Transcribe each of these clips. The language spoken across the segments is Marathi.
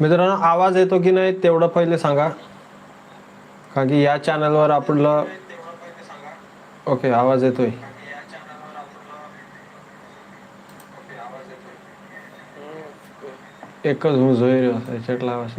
मित्रांनो आवाज येतो की नाही तेवढं पहिले सांगा. कारण की या चॅनलवर आपलं ओके आवाज येतोय. एकच मुजोईर याच्यातला आवाज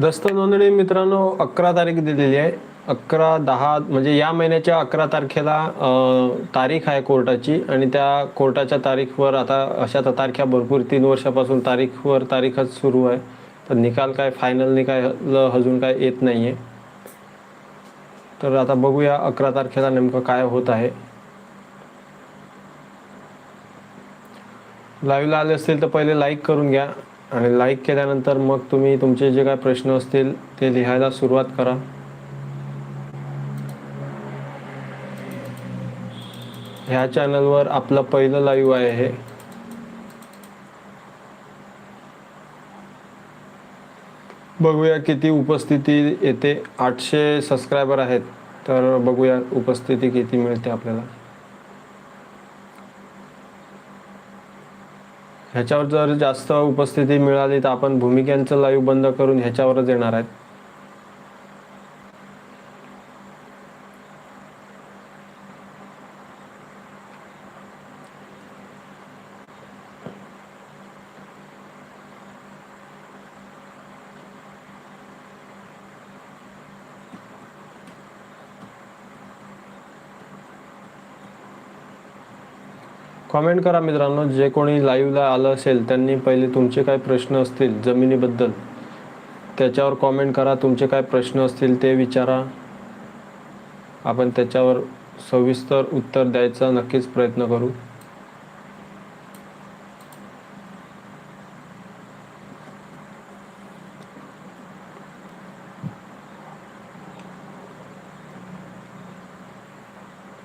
दस्त नोंदणी मित्रांनो अकरा तारीख दिलेली आहे. अकरा दहा म्हणजे या महिन्याच्या अकरा तारखेला तारीख आहे कोर्टाची आणि त्या कोर्टाच्या तारीखवर आता अशा तर तारख्या भरपूर तीन वर्षापासून तारीखवर तारीखच सुरू आहे. तर निकाल काय फायनल निकाल अजून काय येत नाही आहे तर आता बघूया अकरा तारखेला नेमकं काय होत आहे. लाईव्हला आले असतील तर पहिले लाईक करून घ्या. आणि लाईक केल्यानंतर मग तुम्ही तुमचे जे काय प्रश्न असतील ते लिहायला सुरुवात करा. ह्या चॅनलवर आपलं पहिलं लाईव्ह आहे हे. बघूया किती उपस्थिती येते. आठशे सबस्क्रायबर आहेत. तर बघूया उपस्थिती किती मिळते आपल्याला. ह्याच्यावर जर जास्त उपस्थिती मिळाली तर आपण भूमिकांचं लाईव्ह बंद करून ह्याच्यावरच येणार आहेत. कमेंट करा मित्रांनो जे कोणी लाईव्हला आलं असेल त्यांनी पहिले तुमचे काय प्रश्न असतील जमिनीबद्दल त्याच्यावर कॉमेंट करा तुमचे काय प्रश्न असतील ते विचारा. आपण त्याच्यावर सविस्तर उत्तर द्यायचा नक्कीच प्रयत्न करू.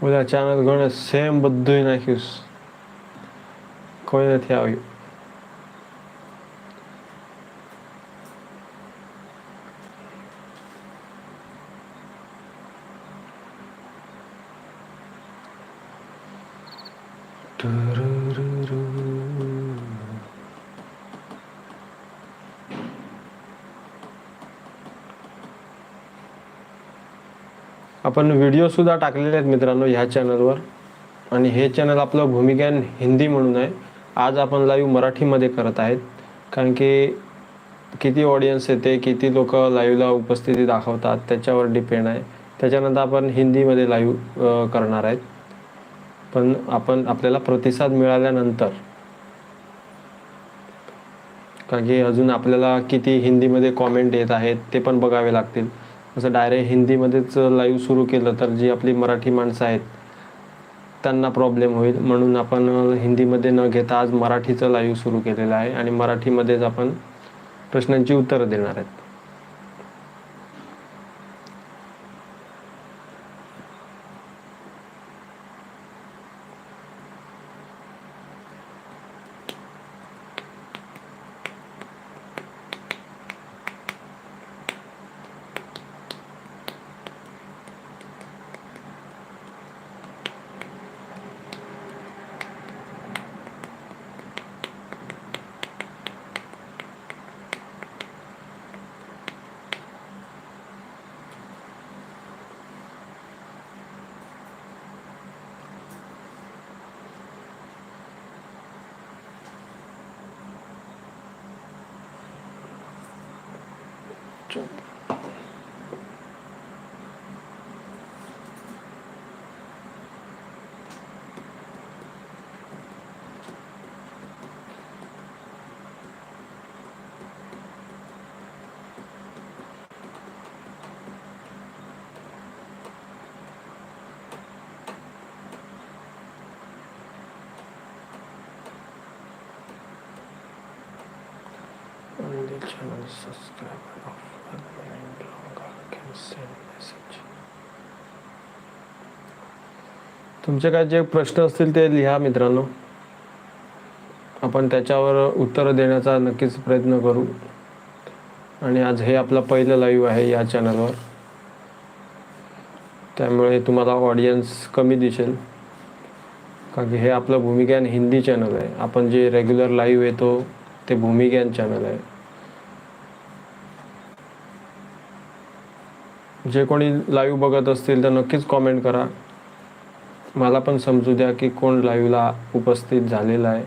उद्या चॅनल गण सेमबद्दल नाही going to tell you. आपण व्हिडिओसुद्धा टाकलेले आहेत मित्रांनो ह्या चॅनलवर आणि हे चॅनल आपलं भूमिज्ञान हिंदी म्हणून आहे आज आपण लाईव्ह मराठीमध्ये करत आहेत. कारण की किती ऑडियन्स येते किती लोक लाईव्हला उपस्थिती दाखवतात त्याच्यावर डिपेंड आहे. त्याच्यानंतर आपण हिंदीमध्ये लाईव्ह करणार आहेत. पण आपण आपल्याला प्रतिसाद मिळाल्यानंतर कारण की अजून आपल्याला किती हिंदीमध्ये कॉमेंट येत आहेत ते पण बघावे लागतील. असं डायरेक्ट हिंदीमध्येच लाईव्ह सुरू केलं तर जी आपली मराठी माणसं आहेत त्यांना प्रॉब्लेम होईल म्हणून आपण हिंदीमध्ये न घेता आज मराठीचं लाईव्ह सुरू केलेलं आहे आणि मराठीमध्येच आपण प्रश्नांची उत्तरं देणार आहेत. The channel, subscribe and offer and can send message. तुमचे काय जे प्रश्न असतील ते लिहा मित्रांनो. आपण त्याच्यावर उत्तर देण्याचा नक्कीच प्रयत्न करू. आणि आज हे आपलं पहिलं लाईव्ह आहे या चॅनलवर त्यामुळे तुम्हाला ऑडियन्स कमी दिसेल. कारण की हे आपलं भूमिज्ञान हिंदी चॅनल आहे. आपण जे रेग्युलर लाईव्ह येतो ते भूमिज्ञान चॅनल आहे. जे कोणी लाईव्ह बघत असतील तर नक्कीच कॉमेंट करा. मला पण समजू द्या की कोण लाईव्हला उपस्थित झालेला आहे.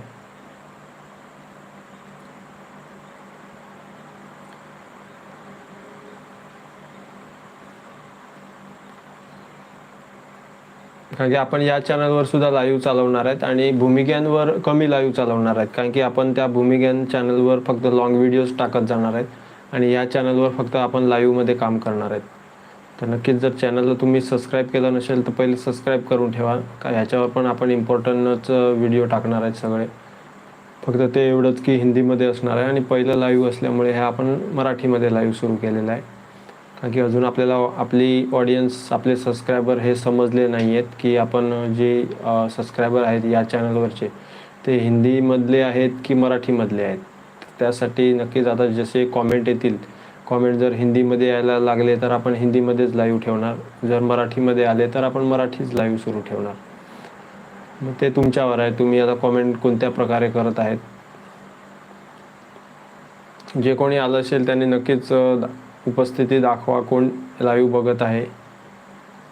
कारण की आपण या चॅनलवर सुद्धा लाईव्ह चालवणार आहेत आणि भूमिज्ञानवर कमी लाईव्ह चालवणार आहेत. कारण की आपण त्या भूमिज्ञान चॅनलवर फक्त लॉंग व्हिडिओज टाकत जाणार आहेत आणि या चॅनलवर फक्त आपण लाईव्हमध्ये काम करणार आहेत. तर नक्कीच जर चॅनलला तुम्ही सबस्क्राईब केलं नसेल तर पहिले सबस्क्राईब करून ठेवा. का ह्याच्यावर पण आपण इम्पॉर्टंटच व्हिडिओ टाकणार आहेत सगळे. फक्त ते एवढंच की हिंदीमध्ये असणार आहे. आणि पहिलं लाईव्ह असल्यामुळे हे आपण मराठीमध्ये लाईव्ह सुरू केलेलं आहे. कारण की अजून आपल्याला आपली ऑडियन्स आपले सबस्क्रायबर हे समजले नाही आहेत की आपण जे सबस्क्रायबर आहेत या चॅनलवरचे ते हिंदीमधले आहेत की मराठीमधले आहेत. त्यासाठी नक्कीच आता जसे कॉमेंट येतील कॉमेंट जर हिंदीमध्ये यायला लागले तर आपण हिंदीमध्येच लाईव्ह ठेवणार. जर मराठीमध्ये आले तर आपण मराठीच लाईव्ह सुरू ठेवणार. मग ते तुमच्यावर आहे. तुम्ही आता कॉमेंट कोणत्या प्रकारे करत आहेत? जे कोणी आलं असेल त्यांनी नक्कीच उपस्थिती दाखवा. कोण लाईव्ह बघत आहे.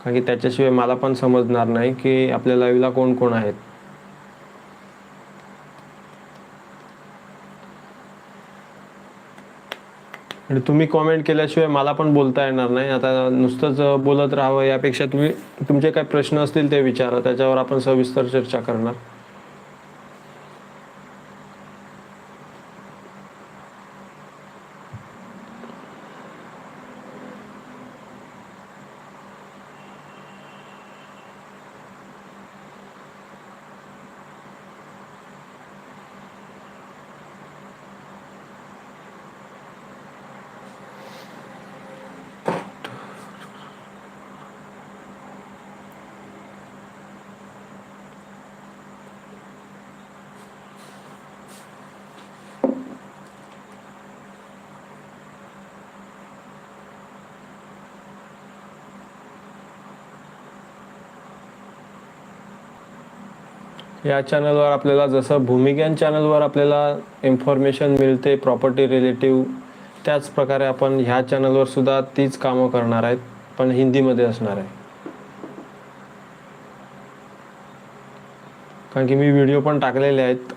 कारण की त्याच्याशिवाय मला पण समजणार नाही की आपल्या लाईव्हला कोण कोण आहेत. आणि तुम्ही कॉमेंट केल्याशिवाय मला पण बोलता येणार नाही. आता नुसतंच बोलत राहावं यापेक्षा तुम्ही तुमचे काय प्रश्न असतील ते विचारा. त्याच्यावर आपण सविस्तर चर्चा करणार. या चॅनलवर आपल्याला जसं भूमिज्ञान चॅनलवर आपल्याला इन्फॉर्मेशन मिळते प्रॉपर्टी रिलेटिव्ह त्याच प्रकारे आपण ह्या चॅनलवर सुद्धा तीच कामं करणार आहेत पण हिंदीमध्ये असणार आहे. कारण की मी व्हिडिओ पण टाकलेले आहेत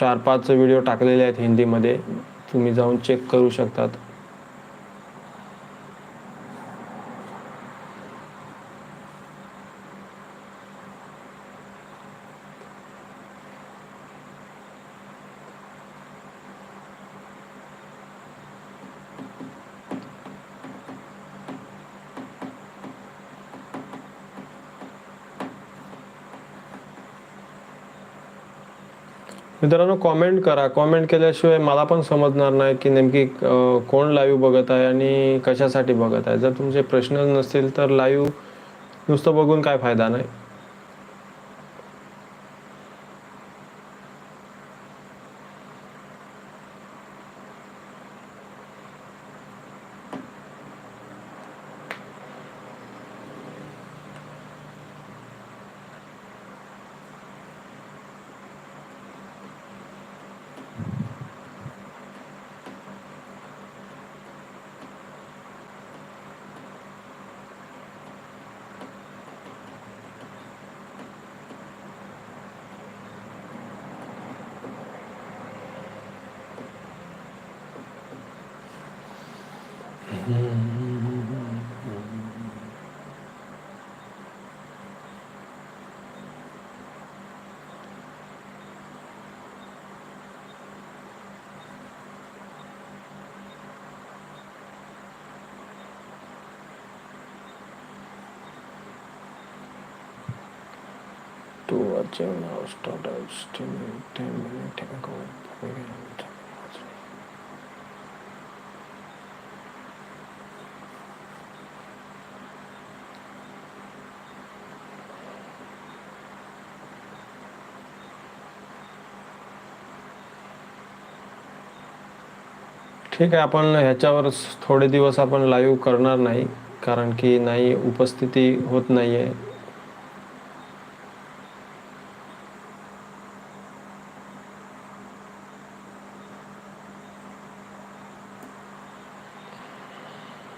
चार पाच व्हिडिओ टाकलेले आहेत हिंदीमध्ये तुम्ही जाऊन चेक करू शकतात. मित्रांनो कॉमेंट करा. कॉमेंट केल्याशिवाय मला पण समजणार नाही की नेमकी कोण लाईव्ह बघत आहे आणि कशासाठी बघत आहे. जर तुमचे प्रश्न नसतील तर लाईव्ह नुसतं बघून काय फायदा नाही. to your now start out stimulating and technical programs. ठीक आहे आपण ह्याच्यावर थोडे दिवस आपण लाईव्ह करणार नाही कारण की नाही उपस्थिती होत नाही आहे